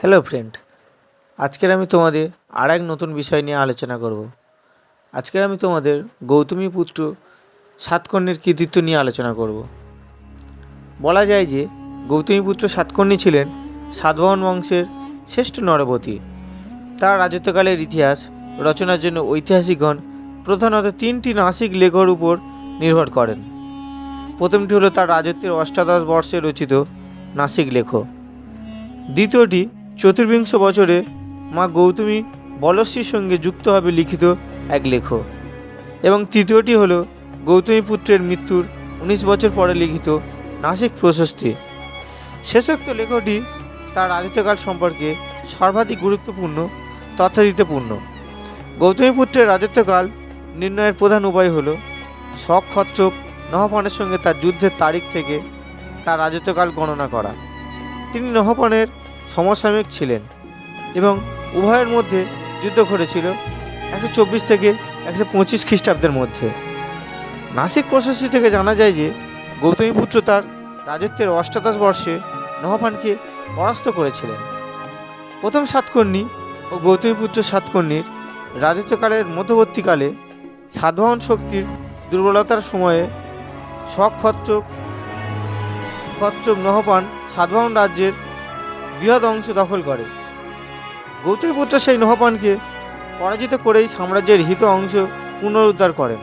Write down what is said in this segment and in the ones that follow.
Hello friend, আজকের আমি তোমাদের আর এক নতুন বিষয় নিয়ে আলোচনা করব। আজকের আমি তোমাদের গৌতমী পুত্র সাতকর্ণীর কৃতিত্ব নিয়ে আলোচনা করব। বলা যায় যে গৌতমী পুত্র সাতকর্ণী ছিলেন সাতবাহন বংশের শ্রেষ্ঠ নরপতি তার রাজত্বকালের ইতিহাস রচনার জন্য ঐতিহাসিকগণ প্রধানত তিনটি নাসিক লেখর উপর নির্ভর করেন। প্রথমটি হলো তার রাজত্বের অষ্টাদশ বর্ষে রচিত নাসিক লেখ। দ্বিতীয়টি চতুর্বিংশ বছরে মা গৌতমী বলশ্রীর সঙ্গে যুক্তভাবে লিখিত এক লেখ। এবং তৃতীয়টি হল গৌতমী পুত্রের মৃত্যুর উনিশ বছর পরে লিখিত নাসিক প্রশস্তি। শেষোক্ত লেখটি তার রাজত্বকাল সম্পর্কে সর্বাধিক গুরুত্বপূর্ণ তথ্যাদিত্যপূর্ণ গৌতমী পুত্রের রাজত্বকাল নির্ণয়ের প্রধান উপায় হল শক খচ্চক নহপানের সঙ্গে তার যুদ্ধের তারিখ থেকে তার রাজত্বকাল গণনা করা। তিনি নহপানের সমসাময়িক ছিলেন এবং উভয়ের মধ্যে যুদ্ধ ঘটেছিল একশো চব্বিশ থেকে একশো পঁচিশ খ্রিস্টাব্দের মধ্যে। নাসিক প্রশস্তি থেকে জানা যায় যে গৌতমীপুত্র তার রাজত্বের অষ্টাদশ বর্ষে নহপানকে পরাস্ত করেছিলেন। প্রথম সাতকর্ণী ও গৌতমীপুত্র সাতকর্ণীর রাজত্বকালের মধ্যবর্তীকালে সাতবাহন শক্তির দুর্বলতার সময়ে শক খত্রক খত্রক নহপান সাতবাহন রাজ্যের বৃহৎ অংশ দখল করে। গৌতমীপুত্র সেই নহপানকে পরাজিত করেই সাম্রাজ্যের হিত অংশ পুনরুদ্ধার করেন।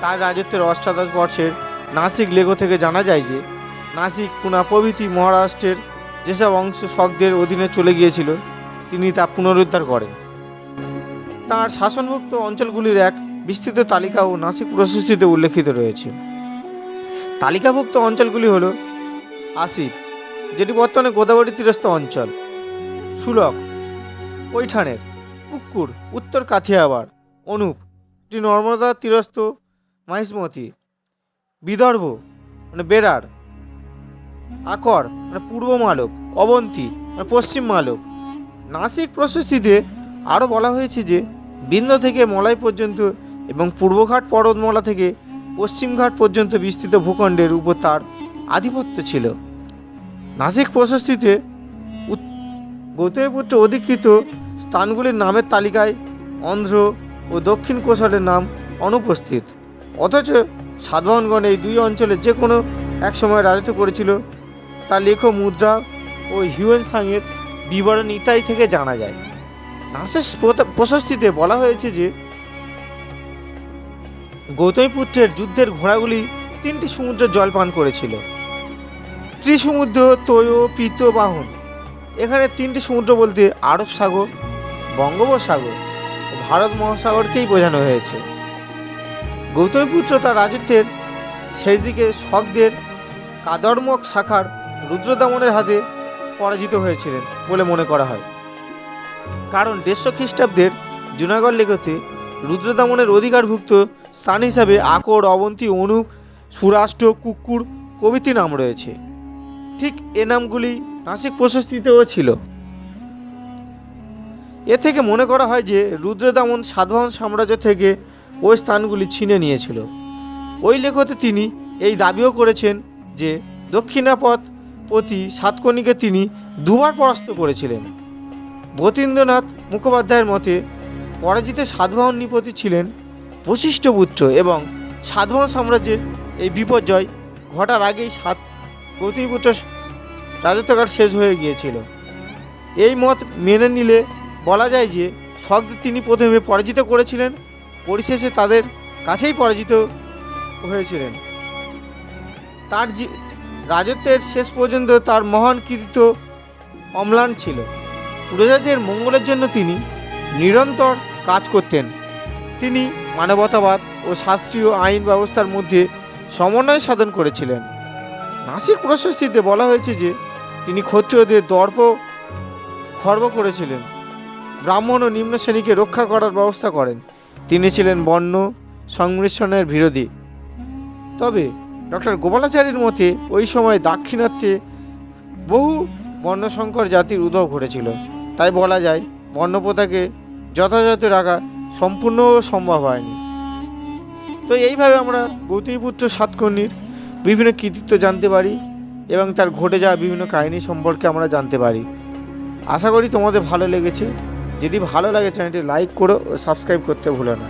তার রাজত্বের অষ্টাদশ বর্ষের নাসিক লেগো থেকে জানা যায় যে, নাসিক পুনা প্রভৃতি মহারাষ্ট্রের যেসব অংশ শকদের অধীনে চলে গিয়েছিল, তিনি তা পুনরুদ্ধার করেন। তাঁর শাসনভুক্ত অঞ্চলগুলির এক বিস্তৃত তালিকাও নাসিক প্রশস্তিতে উল্লেখিত রয়েছে। তালিকাভুক্ত অঞ্চলগুলি হল আসিফ যেটি বর্তমানে গোদাবরী তীরস্থ অঞ্চল। সুলক, কৈঠানের, কুক্কুর, উত্তর কাথিয়াবার অনুপ, এটি নর্মদা তীরস্থ মাহিসমতি বিদর্ভ মানে বেরার আকর মানে পূর্ব মালব অবন্তী মানে পশ্চিম মালব নাসিক প্রশস্তিতে আরও বলা হয়েছে যে, বৃন্দ থেকে মলাই পর্যন্ত এবং পূর্বঘাট পর্বতমালা থেকে পশ্চিমঘাট পর্যন্ত বিস্তৃত ভূখণ্ডের উপর তার আধিপত্য ছিল। নাসিক প্রশস্তিতে গৌতমীপুত্র অধিকৃত স্থানগুলির নামের তালিকায় অন্ধ্র ও দক্ষিণ কোশলের নাম অনুপস্থিত। অথচ সাধারণগণ এই দুই অঞ্চলে যে কোনো এক সময় রাজত্ব করেছিল, তা লেখ, মুদ্রা ও হিউয়েন সাংয়ের বিবরণ ইত্যাদি থেকে জানা যায়। নাসের প্রশস্তিতে বলা হয়েছে যে, গৌতমীপুত্রের যুদ্ধের ঘোড়াগুলি তিনটি সমুদ্রের জল পান করেছিল। ত্রিসমুদ্র তৈয় পিত বাহন এখানে তিনটি সমুদ্র বলতে আরব সাগর, বঙ্গোপসাগর ও ভারত মহাসাগরকেই বোঝানো হয়েছে। গৌতমীপুত্র তার রাজত্বের শেষ দিকে শকদের কাদর্মক শাখার রুদ্রদামনের হাতে পরাজিত হয়েছিলেন বলে মনে করা হয়। কারণ দেড়শো খ্রিস্টাব্দের জুনাগড় লেখতে রুদ্রদামনের অধিকারভুক্ত স্থান হিসাবে আকর, অবন্তী অনুপ সুরাষ্ট্র, কুকুর প্রভৃতি নাম রয়েছে। ঠিক এ নামগুলি নাসিক প্রশস্তিতেও ছিল। এ থেকে মনে করা হয় যে রুদ্রদামন সাতবাহন সাম্রাজ্য থেকে ওই স্থানগুলি ছিনে নিয়েছিল। ওই লেখতে তিনি এই দাবিও করেছেন যে দক্ষিণাপথ প্রতি সাতকর্ণীকে তিনি দুবার পরাস্ত করেছিলেন। বতীন্দ্রনাথ মুখোপাধ্যায়ের মতে পরাজিত সাতবাহন নিপতি ছিলেন বশিষ্ঠ পুত্র এবং সাতবাহন সাম্রাজ্যের এই বিপর্যয় ঘটার আগেই সাত গৌতমীপুত্র রাজত্বকাল শেষ হয়ে গিয়েছিল। এই মত মেনে নিলে বলা যায় যে শকদের তিনি প্রথমে পরাজিত করেছিলেন, পরিশেষে তাদের কাছেই পরাজিত হয়েছিলেন। তার রাজত্বের শেষ পর্যন্ত তার মহান কৃতিত্ব অম্লান ছিল। প্রজাদের মঙ্গলের জন্য তিনি নিরন্তর কাজ করতেন। তিনি মানবতাবাদ ও শাস্ত্রীয় আইন ব্যবস্থার মধ্যে সমন্বয় সাধন করেছিলেন। নাসিক প্রশস্তিতে বলা হয়েছে যে, তিনি ক্ষত্রিয়দের দর্প খর্ব করেছিলেন। ব্রাহ্মণ ও নিম্ন শ্রেণীকে রক্ষা করার ব্যবস্থা করেন। তিনি ছিলেন বর্ণ সংমিশ্রণের বিরোধী। তবে ডক্টর গোপালাচারীর মতে, ওই সময় দাক্ষিণাত্যে বহু বর্ণসংকর জাতির উদ্ভব ঘটেছিল। তাই বলা যায় বর্ণপ্রথাকে যথাযথ রাখা সম্পূর্ণ সম্ভব হয়নি। তো এইভাবে আমরা গৌতমীপুত্র সাতকর্ণীর বিভিন্ন কৃতিত্ব জানতে পারি এবং তার ঘটে যাওয়া বিভিন্ন কাহিনী সম্পর্কে আমরা জানতে পারি। আশা করি তোমাদের ভালো লেগেছে। যদি ভালো লাগে চ্যানেলটি লাইক করো ও সাবস্ক্রাইব করতে ভুলো না।